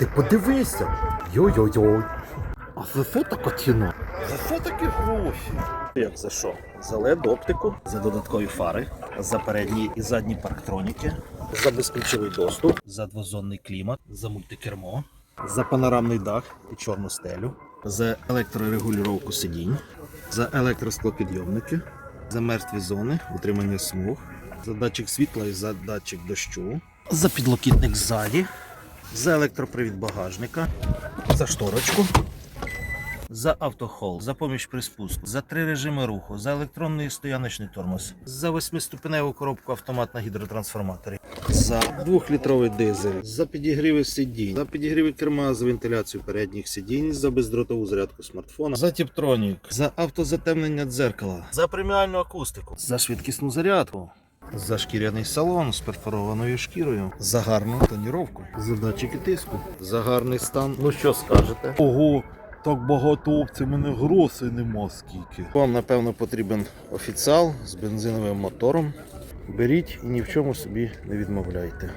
Ти подивися. Йой-йой-йой. А за що така ціна? За що такі гроші? Як за що? За led оптику, за додаткові фари, за передні і задні парктроніки, за безключовий доступ, за двозонний клімат, за мультикермо, за панорамний дах і чорну стелю, за електрорегулювання сидінь, за електросклопідйомники, за мертві зони, утримання смуг, за датчик світла і за датчик дощу, за підлокітник ззаді, за електропривід багажника, за шторочку. За автохол, за поміч при спуску, за три режими руху, за електронний стояночний тормоз, за восьмиступеневу коробку автомат на гідротрансформаторі, за двохлітровий дизель, за підігріви сидінь, за підігріви керма з вентиляцією передніх сидінь, за бездротову зарядку смартфона, за тіптронік, за автозатемнення дзеркала, за преміальну акустику, за швидкісну зарядку. За шкіряний салон з перфорованою шкірою, за гарну тоніровку, за датчики тиску, за гарний стан. Ну що скажете? Ого, так багато опцій, мене грошей нема скільки. Вам, напевно, потрібен офіціал з бензиновим мотором. Беріть і ні в чому собі не відмовляйте.